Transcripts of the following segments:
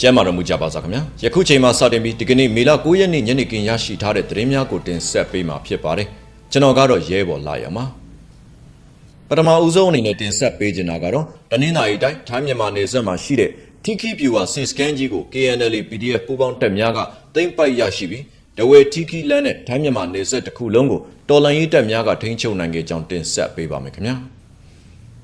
ကျမ်းမာတော်မူကြပါစားခင်ဗျာယခုချိန်မှာစတင်ပြီးဒီကနေ့မေလ9ရက်နေ့ညနေခင်းရရှိထားတဲ့သတင်းများကိုတင်ဆက်ပေးမှာဖြစ်ပါတယ်ကျွန်တော်ကတော့ရဲဘော်လာရမှာပထမဦးဆုံးအနေနဲ့တင်ဆက်ပေးချင်တာကတော့တနင်္သာရီတိုင်းထိုင်းမြန်မာနယ်စပ်မှာရှိတဲ့ Tiki Viewer စစ်စကန်ကြီးကို KNL PDF ပူးပေါင်းတပ်များကသိမ်းပိုက်ရရှိပြီးဒဝဲ Tiki လမ်းနဲ့ထိုင်းမြန်မာနယ်စပ်တစ်ခုလုံးကိုတော်လန်ရေးတပ်များကထိန်းချုပ်နိုင်ခဲ့ကြောင်းတင်ဆက်ပေးပါမယ်ခင်ဗျာ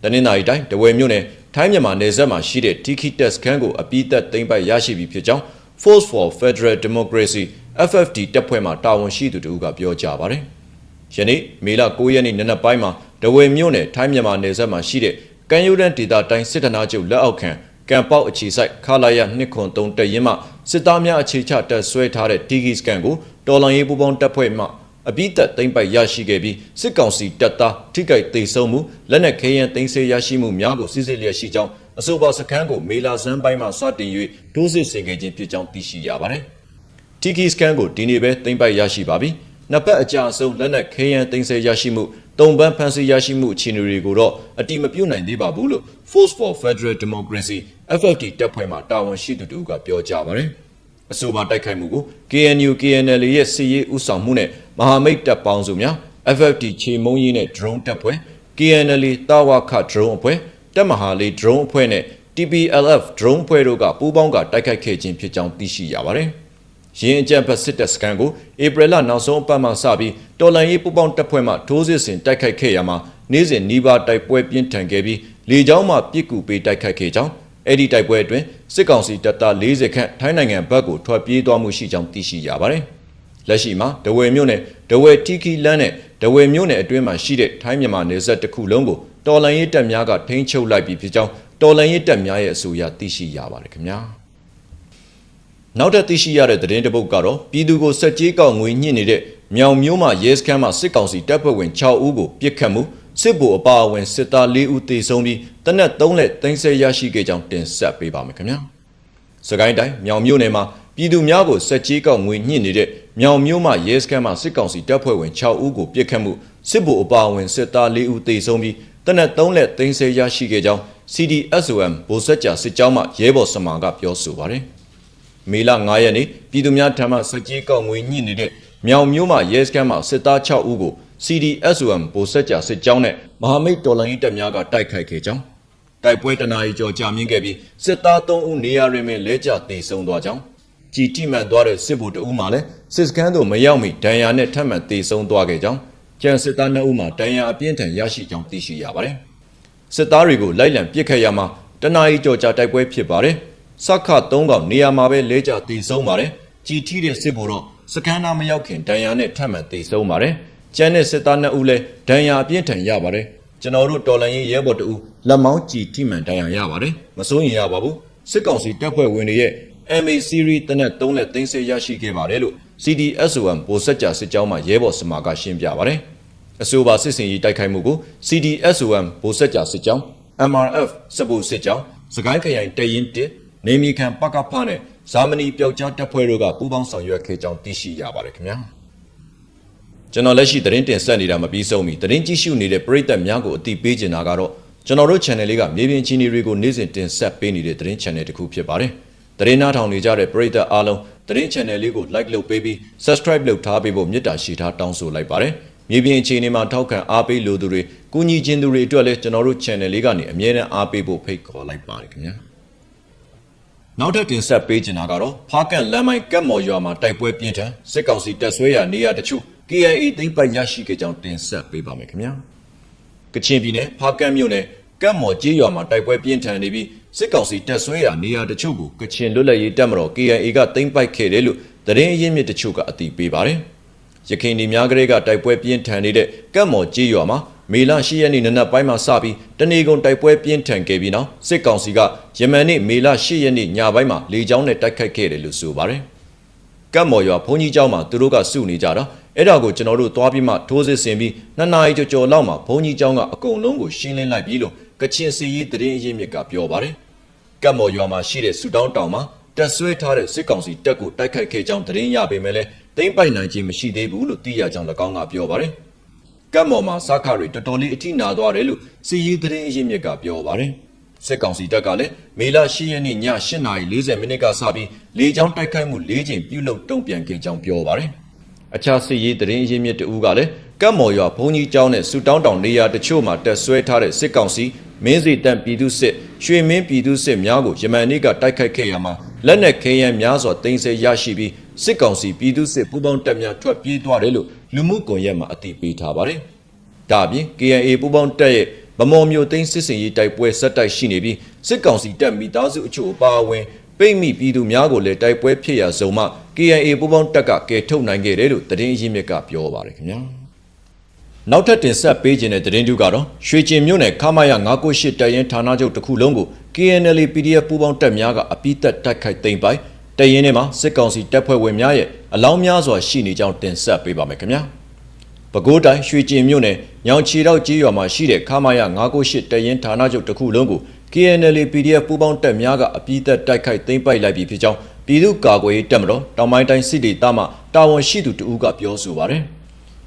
တနင်္သာရီတိုင်းတဝယ်မြို့နယ် ထိုင်းမြန်မာနယ်စပ်မှာရှိတဲ့ Tiki Test ခန်းကိုအပိသက်သိမ်းပိုက်ရရှိပြီဖြစ်ကြောင်း Force for Federal Democracy FFD တပ်ဖွဲ့မှတာဝန်ရှိသူတို့ကပြောကြားပါတယ်။ယနေ့မေလ9ရက်နေ့နနက်ပိုင်းမှာတဝယ်မြို့နယ်ထိုင်းမြန်မာနယ်စပ်မှာရှိတဲ့ကမ်းရိုးတန်းဒေသတိုင်းစစ်ဌာနချုပ်လက်အောက်ခံကံပေါက်အခြေစိုက်ခလာရ203တပ်ရင်းမှစစ်သားများအခြေချတပ်ဆွဲထားတဲ့ Tiki Scan ကိုတော်လန်ရေးပူးပေါင်းတပ်ဖွဲ့မှ အပိသက်သိမ်းပိုက်ရရှိခဲ့ပြီးစစ်ကောင်စီတပ်သားထိခိုက်ဒေဆုံးမှုလက်နက်ခဲယမ်းသိမ်းဆည်းရရှိမှုများကိုစစ်စစ်လျက်ရှိကြောင်းအဆိုပါစခန်းကိုမေလာဇန်ပိုင်းမှစတင်၍ဒိုးစစ်ဆင်ခဲ့ခြင်းဖြစ်ကြောင်းသိရှိရပါတယ်။ Tiki Scan ကိုဒီနေ့ပဲသိမ်းပိုက်ရရှိပါပြီ။နှစ်ပတ်အကြာဆုံးလက်နက်ခဲယမ်းသိမ်းဆည်းရရှိမှုတုံပန်းဖန်ဆီးရရှိမှုအခြေအနေတွေကိုတော့အတိမပြုတ်နိုင်သေးပါဘူးလို့ Force for Federal Democracy FFD တပ်ဖွဲ့မှတာဝန်ရှိသူတို့ကပြောကြားပါတယ်။အဆိုပါတိုက်ခိုက်မှုကို KNU KNL ရဲ့စစ်ရေးဥဆောင်မှုနဲ့ မဟာမိတ်တပ်ပေါင်းစုများ FFD ခြေမုံရေးနဲ့ drone တပ်ဖွဲ့ KNL တာဝခ drone အဖွဲ့တပ်မဟာလေး drone အဖွဲ့နဲ့ TPLF drone အဖွဲ့တို့ကပူးပေါင်းကတိုက်ခိုက်ခဲ့ခြင်းဖြစ်ကြောင်းသိရှိရပါတယ်။ရင်းအကြံဖက်စစ်တပ်စခန်းကိုဧပြီလနောက်ဆုံးအပတ်မှစပြီးတော်လန်ရေးပူးပေါင်းတပ်ဖွဲ့မှထိုးစစ်ဆင်တိုက်ခိုက်ခဲ့ရမှာနေ့စဉ်နှီးပါတိုက်ပွဲပြင်းထန်ခဲ့ပြီးလေကြောင်းမှပစ်ကူပေးတိုက်ခိုက်ခဲ့ကြောင်းအဲ့ဒီတိုက်ပွဲအတွင်းစစ်ကောင်စီတပ်သား40ခန့်ထိုင်းနိုင်ငံဘက်ကိုထွက်ပြေးသွားမှုရှိကြောင်းသိရှိရပါတယ်။ လက်ရှိမှာဒဝယ်မြို့နယ်ဒဝယ်တီကီလန်းနဲ့ဒဝယ်မြို့နယ်အတွင်းမှာရှိတဲ့ထိုင်းမြန်မာနယ်စပ်တစ်ခုလုံးကိုတော်လန်ရေးတပ်များကထိန်းချုပ်လိုက်ပြီးဖြစ်ကြောင်းတော်လန်ရေးတပ်များရဲ့အဆိုအရသိရှိရပါတယ်ခင်ဗျာ။နောက်ထပ်သိရှိရတဲ့သတင်းတစ်ပုဒ်ကတော့ပြည်သူကိုစက်ကြီးကောက်ငွေညှစ်နေတဲ့မြောင်မျိုးမှရဲစခန်းမှာစစ်ကောင်စီတပ်ဖွဲ့ဝင်6ဦးကိုပြစ်ခတ်မှုစစ်ဗိုလ်အပါအဝင်စစ်သား4ဦးသေဆုံးပြီးတနက်3လက်သိမ်းဆည်းရရှိခဲ့ကြောင်းတင်ဆက်ပေးပါမယ်ခင်ဗျာ။စကိုင်းတိုင်းမြောင်မျိုးနယ်မှာ ပြည်သူများကိုစက်ကြီးကောက်ငွေညှစ်နေတဲ့မြောင်မျိုးမှရဲစခန်းမှာစစ်ကောင်စီတပ်ဖွဲ့ဝင်6ဦးကိုပြစ်ခတ်မှုစစ်ဗိုလ်အပါအဝင်စစ်သား4ဦးသေဆုံးပြီးတနက်3လက်သိမ်းဆည်းရရှိခဲ့ကြောင်း CDSOM ဗိုလ်စက်ကြစစ်ကြောင်းမှရဲဘော်စမာကပြောဆိုပါတယ်။မေလ9ရက်နေ့ပြည်သူများထံမှစက်ကြီးကောက်ငွေညှိနေတဲ့မြောင်မျိုးမှရဲစခန်းမှာစစ်သား6ဦးကို CDSOM ဗိုလ်ဆက်ကြစစ်ကြောင်းနဲ့မဟာမိတ်တော်လှန်ရေးတပ်များကတိုက်ခိုက်ခဲ့ကြောင်းတိုက်ပွဲတနာရီကျော်ကြာမြင့်ခဲ့ပြီးစစ်သား3ဦးနေရာတွင်ပင်လဲကျတေဆုံးသွားကြောင်း ကြည်တိမှန်သွားတဲ့စစ်ဗိုလ်တအူးမှလည်းစစ်စခန်းသို့မရောက်မီဒဏ်ရာနဲ့ထပ်မံတေဆုံးသွားခဲ့ကြောင်းကျန်စစ်သား2ဦးမှဒဏ်ရာအပြင်းထန်ရရှိကြောင်းသိရှိရပါတယ်စစ်သားတွေကိုလိုက်လံပစ်ခတ်ရမှာတနာရီကျော်ကြာတိုက်ပွဲဖြစ်ပါတယ်စက္ခ3កောင်နေရာမှာပဲလဲကျတေဆုံးပါတယ်ကြည်ထိတဲ့စစ်ဗိုလ်တော့စကန်နာမရောက်ခင်ဒဏ်ရာနဲ့ထပ်မံတေဆုံးပါတယ်ကျန်တဲ့စစ်သား2ဦးလည်းဒဏ်ရာအပြင်းထန်ရပါတယ်ကျွန်တော်တို့တော်လန်ရေးရဲဘော်တအူလက်မောင်းကြည်ထိမှန်ဒဏ်ရာရပါတယ်မစိုးရင်ရပါဘူးစစ်ကောင်စီတပ်ဖွဲ့ဝင်တွေရဲ့ MA series တနက်3လက်သိမ်းဆည်းရရှိခဲ့ပါတယ်လို့ CDSOM ဗိုလ်စက်ကြစစ်ကြောင်းမှရဲဘော်စမာကရှင်းပြပါတယ်အဆိုပါစစ်စင်ရေးတိုက်ခိုက်မှုကို CDSOM ဗိုလ်စက်ကြစစ်ကြောင်း MRF စပူစစ်ကြောင်းစကိုင်းခရိုင်တရင်1နေမီခံပကဖနဲ့ဇာမနီပျောက်ကြားတပ်ဖွဲ့တို့ကပူးပေါင်းဆောင်ရွက်ခဲ့ကြောင်းသိရှိရပါတယ်ခင်ဗျာကျွန်တော်လက်ရှိသတင်းတင်ဆက်နေတာမပြီးဆုံးမီသတင်းကြည့်ရှုနေတဲ့ပရိသတ်များကိုအသိပေးချင်တာကတော့ကျွန်တော်တို့ channel လေးကမြေပြင်ချင်းတွေကိုနေ့စဉ်တင်ဆက်ပေးနေတဲ့သတင်း channel တစ်ခုဖြစ်ပါတယ် သတင်းနားထောင်နေကြတဲ့ပရိသတ်အားလုံးသတင်း channel လေးကို like လုပ်ပေးပြီး subscribe လုပ်ထားပေးဖို့မေတ္တာရှိထားတောင်းဆိုလိုက်ပါတယ်မြေပြင်အခြေအနေမှာထောက်ခံအားပေးလိုသူတွေကူညီခြင်းသူတွေအတွက်လည်းကျွန်တော်တို့ channel လေးကနေအမြဲတမ်းအားပေးဖို့ဖိတ်ခေါ်လိုက်ပါတယ်ခင်ဗျာနောက်ထပ်တင်ဆက်ပေးချင်တာကတော့ဖားကန်လမ်းမိုင်ကတ်မော်ရွာမှာတိုက်ပွဲပြင်းထန်စစ်ကောင်စီတပ်ဆွဲရာနေရာတချို့ KIA သိမ်းပိုက်ရရှိခဲ့ကြောင်းတင်ဆက်ပေးပါမယ်ခင်ဗျာကချင်ပြည်နယ်ဖားကန်မြို့နယ်ကတ်မော်ကျေးရွာမှာတိုက်ပွဲပြင်းထန်နေပြီး စစ်ကောင်စီတပ်ဆွဲရာနေရာတချို့ကိုကချင်လွတ်လပ်ရေးတပ်မတော် KIA ကသိမ်းပိုက်ခဲ့တယ်လို့သတင်းအရင်းမြစ်တချို့ကအသိပေးပါတယ်ရခိုင်ဒီများကလေးကတိုက်ပွဲပြင်းထန်နေတဲ့ကတ်မော်ကျေးရွာမှာမေလ10ရက်နေ့နနက်ပိုင်းမှာစပြီးတနေကုန်တိုက်ပွဲပြင်းထန်ခဲ့ပြီးနောက်စစ်ကောင်စီကယမန်နေ့မေလ10ရက်နေ့ညပိုင်းမှာလေကြောင်းနဲ့တိုက်ခိုက်ခဲ့တယ်လို့ဆိုပါတယ်။ကတ်မော်ရွာဘုန်းကြီးကျောင်းမှာသူတို့ကစုနေကြတာအဲ့ဒါကိုကျွန်တော်တို့သွားပြီးမှထိုးစစ်ဆင်ပြီးနှစ်နာရီကျော်လောက်မှာဘုန်းကြီးကျောင်းကအကုန်လုံးကိုရှင်းလင်းလိုက်ပြီးလို့ ကချင်စီရေးတရင်အရင်မြစ်ကပြောပါတယ်။ကတ်မော်ရွာမှာရှိတဲ့ဆူတောင်းတောင်မှာတက်ဆွဲထားတဲ့စစ်ကောင်စီတပ်ကိုတိုက်ခိုက်ခဲ့ကြောင်းတရင်ရပေမဲ့လည်းသိမ့်ပိုက်နိုင်ခြင်းမရှိသေးဘူးလို့သိရကြောင်း၎င်းကပြောပါတယ်။ကတ်မော်မှာစားခတွေတော်တော်လေးအထိနာသွားတယ်လို့စီရေးသတင်းအရင်းမြစ်ကပြောပါတယ်စစ်ကောင်စီတပ်ကလည်းမေလ10ရက်နေ့ည8:40မိနစ်ကစပြီးလေကြောင်းတိုက်ခိုက်မှု၄ကြိမ်ပြုလုပ်တုံ့ပြန်ခဲ့ကြောင်းပြောပါတယ်။အခြားစစ်ရေးတရင်ရင်းမြစ်တဦးကလည်းကတ်မော်ရွာဘုံကြီးကျောင်းနဲ့စူတောင်းတောင်နေရာတချို့မှာတက်ဆွဲထားတဲ့စစ်ကောင်စီ မင်းစီတန်ပြည်သူစစ်ရွှေမင်းပြည်သူစစ်များကိုယမန်နေ့ကတိုက်ခိုက်ခဲ့ရမှာလက်နက်ခဲယမ်းများစွာတင်ဆက်ရရှိပြီးစစ်ကောင်စီပြည်သူစစ်ပူးပေါင်းတပ်များထွက်ပြေးသွားတယ်လို့လူမှုကွန်ရက်မှာအသိပေးထားပါတယ်။ဒါအပြင် KNA ပူးပေါင်းတပ်ရဲ့ဗမော်မျိုးသိန်းစစ်စင်ရေးတိုက်ပွဲဆက်တိုက်ရှိနေပြီးစစ်ကောင်စီတပ်မိသားစုအချို့အပါအဝင်ပိတ်မိပြည်သူများကိုလည်းတိုက်ပွဲဖြစ်ရဆုံးမှ KNA ပူးပေါင်းတပ်ကကယ်ထုတ်နိုင်ခဲ့တယ်လို့သတင်းရင်းမြစ်ကပြောပါတယ်ခင်ဗျာ။ နောက်ထပ်တင်ဆက်ပေးခြင်းတဲ့သတင်းတူကတော့ရွှေကျင်မြို့နယ်ခမာရ998တပ်ရင်ဌာနချုပ်တစ်ခုလုံးကို KNL PDF ပူးပေါင်းတပ်များကအပိသက်တိုက်ခိုက်သိမ်းပိုက်တပ်ရင်းထဲမှာစစ်ကောင်စီတပ်ဖွဲ့ဝင်များရဲ့အလောင်းများစွာရှိနေကြောင်းတင်ဆက်ပေးပါမယ်ခင်ဗျာ။ပဲခူးတိုင်းရွှေကျင်မြို့နယ်ညောင်ချီတောက်ကြီးရွာမှာရှိတဲ့ခမာရ998တပ်ရင်းဌာနချုပ်တစ်ခုလုံးကို KNL PDF ပူးပေါင်းတပ်များကအပိသက်တိုက်ခိုက်သိမ်းပိုက်လိုက်ပြီဖြစ်ကြောင်းပြည်သူ့ကာကွယ်ရေးတပ်မတော်တောင်ပိုင်းတိုင်းစစ်ဒေသမှတာဝန်ရှိသူတဦးကပြောဆိုပါတယ်။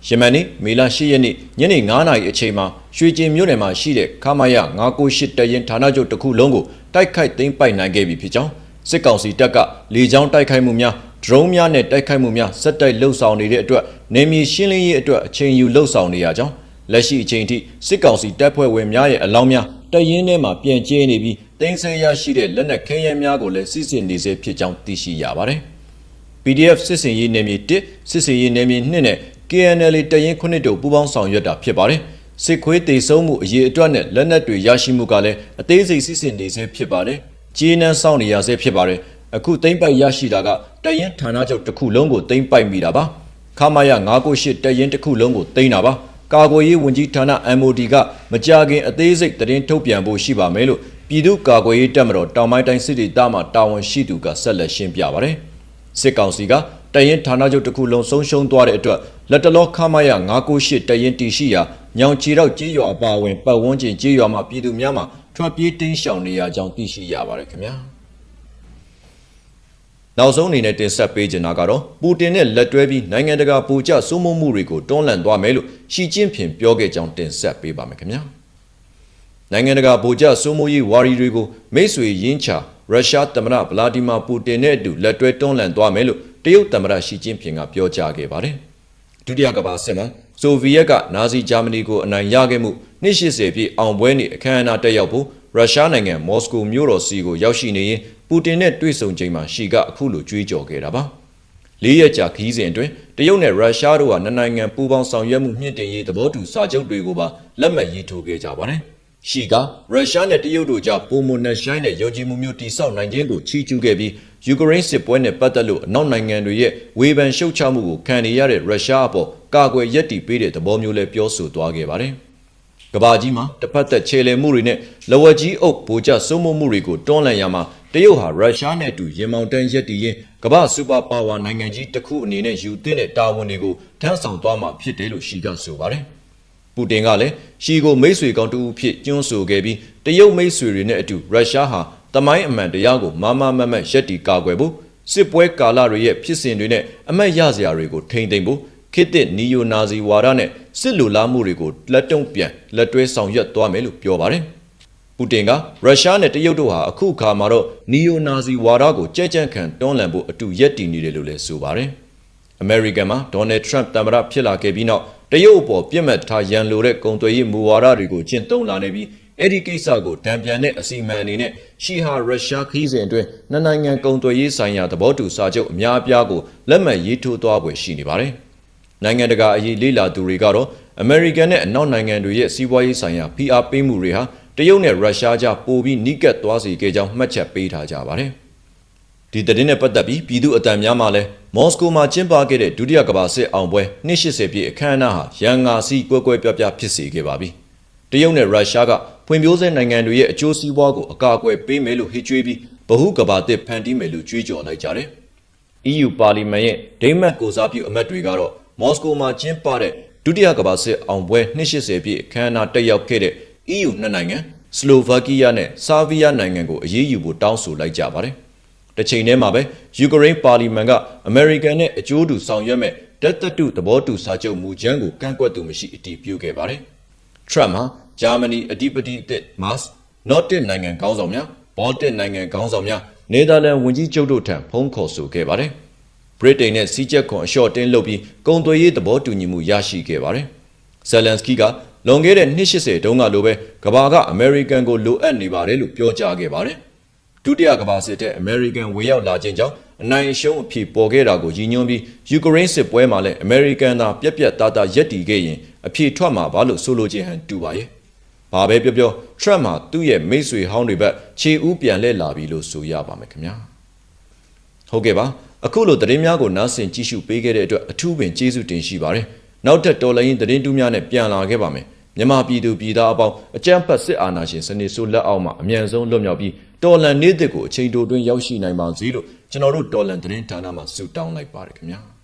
ယမန်နေ့မေလ10ရက်နေ့ညနေ9:00နာရီအချိန်မှာရွှေကျင်မြို့နယ်မှာရှိတဲ့ခမာယ998တပ်ရင်းဌာနချုပ်တစ်ခုလုံးကိုတိုက်ခိုက်သိမ်းပိုက်နိုင်ခဲ့ပြီဖြစ်ကြောင်းစစ်ကောင်စီတပ်ကလေကြောင်းတိုက်ခိုက်မှုများဒရုန်းများနဲ့တိုက်ခိုက်မှုများစက်တိုက်လှုပ်ဆောင်နေတဲ့အတွက်နေမြေရှင်းလင်းရေးအတွက်အချိန်ယူလှုပ်ဆောင်နေရကြောင်းလက်ရှိအချိန်ထိစစ်ကောင်စီတပ်ဖွဲ့ဝင်များရဲ့အလောင်းများတပ်ရင်းထဲမှာပြန်ကျဲနေပြီးတင်းဆဲရရှိတဲ့လက်နက်ခဲယမ်းများကိုလည်းစစ်စင်နေစေဖြစ်ကြောင်းသိရှိရပါတယ်။ PDF စစ်စင်ရေးနယ်မြေ1စစ်စင်ရေးနယ်မြေ2နဲ့ KNL တရင်ခုနှစ်တို့ပူးပေါင်းဆောင်ရွက်တာဖြစ်ပါတယ်။စစ်ခွေးတေဆုံးမှုအရေးအတွက်နဲ့လက်နက်တွေရရှိမှုကလည်းအသေးစိတ်စစ်စင်နေဆဲဖြစ်ပါတယ်။ကြေးနှန်းဆောင်နေရဆဲဖြစ်ပါတယ်။အခုသိမ့်ပိုက်ရရှိတာကတရင်ဌာနချုပ်တစ်ခုလုံးကိုသိမ့်ပိုက်မိတာပါ။ခမာယ998တရင်တစ်ခုလုံးကိုသိမ်းတာပါ။ကာကွယ်ရေးဝန်ကြီးဌာန MOD ကမကြာခင်အသေးစိတ်သတင်းထုတ်ပြန်ဖို့ရှိပါမယ်လို့ပြည်သူ့ကာကွယ်ရေးတပ်မတော်တောင်ပိုင်းတိုင်းစစ်ဒေသမှတာဝန်ရှိသူကဆက်လက်ရှင်းပြပါတယ်။စစ်ကောင်စီက တရင်ဌာနချုပ်တစ်ခုလုံးဆုံးရှုံးသွားတဲ့အတွက်လက်တလောခမရ998တရင်တီရှိရာညောင်ချီတော့ကြေးရွာအပါအဝင်ပတ်ဝန်းကျင်ကြေးရွာမှာပြည်သူများမှာထွက်ပြေးတင်းရှောင်နေရကြောင်းသိရှိရပါတယ်ခင်ဗျာနောက်ဆုံးအနေနဲ့တင်ဆက်ပေးချင်တာကတော့ပူတင်နဲ့လက်တွဲပြီးနိုင်ငံတကာပူကြစိုးမိုးမှုတွေကိုတွန်းလှန်သွားမယ်လို့ရှီကျင်းဖျင်ပြောခဲ့ကြောင်းတင်ဆက်ပေးပါမယ်ခင်ဗျာနိုင်ငံတကာပူကြစိုးမိုးရေးဝါရီတွေကိုမိတ်ဆွေရင်းချရုရှားသမ္မတဗလာဒီမာပူတင်နဲ့အတူလက်တွဲတွန်းလှန်သွားမယ်လို့ တရုတ်သမ္မတရှီကျင်းဖျင်ကပြောကြားခဲ့ပါတယ်ဒုတိယကမ္ဘာစစ်မှာဆိုဗီယက်ကနာဇီဂျာမနီကိုအနိုင်ရခဲ့မှုနှစ်80ပြည့်အောင်ပွဲနေ့အခမ်းအနားတက်ရောက်ဖို့ရုရှားနိုင်ငံမော်စကိုမြို့တော်စီကိုရောက်ရှိနေရင်ပူတင်နဲ့တွေ့ဆုံချိန်မှာရှီကအခုလိုကြွေးကြော်ခဲ့တာပါလေးရက်ကြာခီးစဉ်အတွင်းတရုတ်နဲ့ရုရှားတို့ကနှစ်နိုင်ငံပူးပေါင်းဆောင်ရွက်မှုမြင့်တင်ရေးသဘောတူစာချုပ်တွေကိုပါလက်မှတ်ရေးထိုးခဲ့ကြပါတယ်ရှီကရုရှားနဲ့တရုတ်တို့ကြားပုံမနဲ့ရှိုင်းတဲ့ယုံကြည်မှုမျိုးတိစောက်နိုင်ခြင်းကိုချီးကျူးခဲ့ပြီး ယူကရိန်းစစ်ပွဲနဲ့ပတ်သက်လို့အနောက်နိုင်ငံတွေရဲ့ဝေဖန်ရှုတ်ချမှုကိုခံနေရတဲ့ရုရှားအပေါ်ကာကွယ်ရည်တည်ပေးတဲ့သဘောမျိုးလည်းပြောဆိုသွားခဲ့ပါတယ်။ကဘာကြီးမှာတစ်ဖက်သက်ခြေလှယ်မှုတွေနဲ့လဝက်ကြီးအုပ်ဗိုလ်ချစိုးမိုးမှုတွေကိုတွန်းလှန်ရမှာတရုတ်ဟာရုရှားနဲ့အတူရင်မောင်တန်းရက်တည်ရင်ကမ္ဘာစူပါပါဝါနိုင်ငံကြီးတစ်ခုအနေနဲ့ယူသင့်တဲ့တာဝန်တွေကိုထမ်းဆောင်သွားမှာဖြစ်တယ်လို့ရှီကဆိုပါတယ်။ပူတင်ကလည်းရှီကိုမိတ်ဆွေကောင်းတူဖြစ်ကျွန်းဆိုခဲ့ပြီးတရုတ်မိတ်ဆွေတွေနဲ့အတူရုရှားဟာ တမိုင်းအမှန်တရားကိုမမမမရက်တီကာကွယ်ဖို့စစ်ပွဲကာလတွေရဲ့ဖြစ်စဉ်တွေနဲ့အမတ်ရစရာတွေကိုထိမ့်သိမ့်ဖို့ခေတ်သစ်နီယိုနာဇီဝါဒနဲ့စစ်လူလားမှုတွေကိုလက်တုံ့ပြန်လက်တွဲဆောင်ရွက်သွားမယ်လို့ပြောပါတယ်။ပူတင်ကရုရှားနဲ့တရုတ်တို့ဟာအခုအခါမှာတော့နီယိုနာဇီဝါဒကိုကြဲကြံ့ခံတွန်းလှန်ဖို့အတူရက်တည်နေတယ်လို့လည်းဆိုပါတယ်။ American မှာ Donald Trump သမ္မတဖြစ်လာခဲ့ပြီးနောက်တရုတ်အပေါ်ပြစ်မှတ်ထားရန်လိုတဲ့ကုန်သွယ်ရေးမူဝါဒတွေကိုကျင့်သုံးလာနေပြီး အဲ့ဒီကိစ္စကိုတံပြန်တဲ့အစီအမံအနေနဲ့ရှီဟာရုရှားခီးစဉ်အတွင်းနှစ်နိုင်ငံကုန်သွယ်ရေးဆိုင်ရာသဘောတူစာချုပ်အများအပြားကိုလက်မှတ်ရေးထိုးသွားပွဲရှိနေပါတယ်။နိုင်ငံတကာအရေးလေ့လာသူတွေကတော့အမေရိကန်နဲ့အနောက်နိုင်ငံတွေရဲ့စီးပွားရေးဆိုင်ရာဖိအားပေးမှုတွေဟာတရုတ်နဲ့ရုရှားကြားပိုပြီးနှိကက်သွားစေခဲ့ကြောင်းမှတ်ချက်ပေးထားကြပါတယ်။ဒီသတင်းနဲ့ပတ်သက်ပြီးပြည်သူအတံများမှလည်းမော်စကိုမှာကျင်းပခဲ့တဲ့ဒုတိယကမ္ဘာစစ်အောင်ပွဲ280ပြည့်အခမ်းအနားဟာရန်ငါစီကွဲကွဲပြားပြားဖြစ်စေခဲ့ပါပြီ။ တရုတ်နဲ့ရုရှားကဖွံ့ဖြိုးဆဲနိုင်ငံတွေရဲ့အကျိုးစီးပွားကိုအကာအကွယ်ပေးမယ်လို့ဟစ်ကြွေးပြီးဗဟုကဘာတစ်ဖန်တီးမယ်လို့ကြွေးကြော်လိုက်ကြတယ်။ EU ပါလီမန်ရဲ့ဒိမတ်ကိုစားပြုအမတ်တွေကတော့မော်စကိုမှာကျင်းပတဲ့ဒုတိယကမ္ဘာစစ်အောင်ပွဲ280ပြည့်အခမ်းအနားတက်ရောက်ခဲ့တဲ့ EU နှစ်နိုင်ငံစလိုဗက်ကီးယားနဲ့ဆာဗီးယားနိုင်ငံကိုအရေးယူဖို့တောင်းဆိုလိုက်ကြပါတယ်။တစ်ချိန်တည်းမှာပဲယူကရိန်းပါလီမန်ကအမေရိကန်နဲ့အကျိုးတူဆောင်ရွက်မဲ့တပ်တတုသဘောတူစာချုပ်မူကြမ်းကိုကန့်ကွက်သူမရှိအတည်ပြုခဲ့ပါတယ်။ Trump ဟာဂျာမနီအဓိပတိအသစ် Mars Nordic နိုင်ငံခေါင်းဆောင်များ Baltic နိုင်ငံခေါင်းဆောင်များနေသာလန်ဝန်ကြီးချုပ်တို့ထံဖုန်းခေါ်ဆိုခဲ့ပါတယ်ဗြိတိန်နဲ့စီးကျက်ခွန်အလျှော့တင်းလုပ်ပြီးကုန်သွယ်ရေးသဘောတူညီမှုရရှိခဲ့ပါတယ်ဇယ်လန်စကီကလွန်ခဲ့တဲ့280တုန်းကလိုပဲကဘာကအမေရိကန်ကိုလိုအပ်နေပါတယ်လို့ပြောကြားခဲ့ပါတယ်ဒုတိယကမ္ဘာစစ်တဲ့အမေရိကန်ဝင်ရောက်လာခြင်းကြောင့် အနိုင်အရှုံးအဖြစ်ပေါ်ခဲ့တာကိုရည်ညွှန်းပြီးယူကရိန်းစစ်ပွဲမှာလည်းအမေရိကန်သားပြက်ပြက်သားသားရက်တီခဲ့ရင်အဖြစ်ထွက်မှာပါလို့ဆိုလိုခြင်းဟန်တူပါရဲ့။ဘာပဲပြောပြော Trump မှာသူ့ရဲ့မိတ်ဆွေဟောင်းတွေဘက်ခြေဦးပြန်လှည့်လာပြီလို့ဆိုရပါမယ်ခင်ဗျာ။ဟုတ်ကဲ့ပါအခုလိုသတင်းများကိုနားဆင်ကြည့်ရှုပေးခဲ့တဲ့အတွက်အထူးပင်ကျေးဇူးတင်ရှိပါတယ်။နောက်ထပ်တော်လိုင်းသတင်းတူးများနဲ့ပြန်လာခဲ့ပါမယ်။မြန်မာပြည်သူပြည်သားအပေါင်းအကြမ်းဖက်စစ်အာဏာရှင်စနစ်ဆိုးလက်အောက်မှာအမြန်ဆုံးလွတ်မြောက်ပြီးတော်လန်နေ့တစ်ကိုအချိန်တိုတွင်းရောက်ရှိနိုင်ပါစေလို့ ကျွန်တော်တို့တော်လန်သတင်းဌာနမှဆုတောင်းလိုက်ပါတယ်ခင်ဗျာ။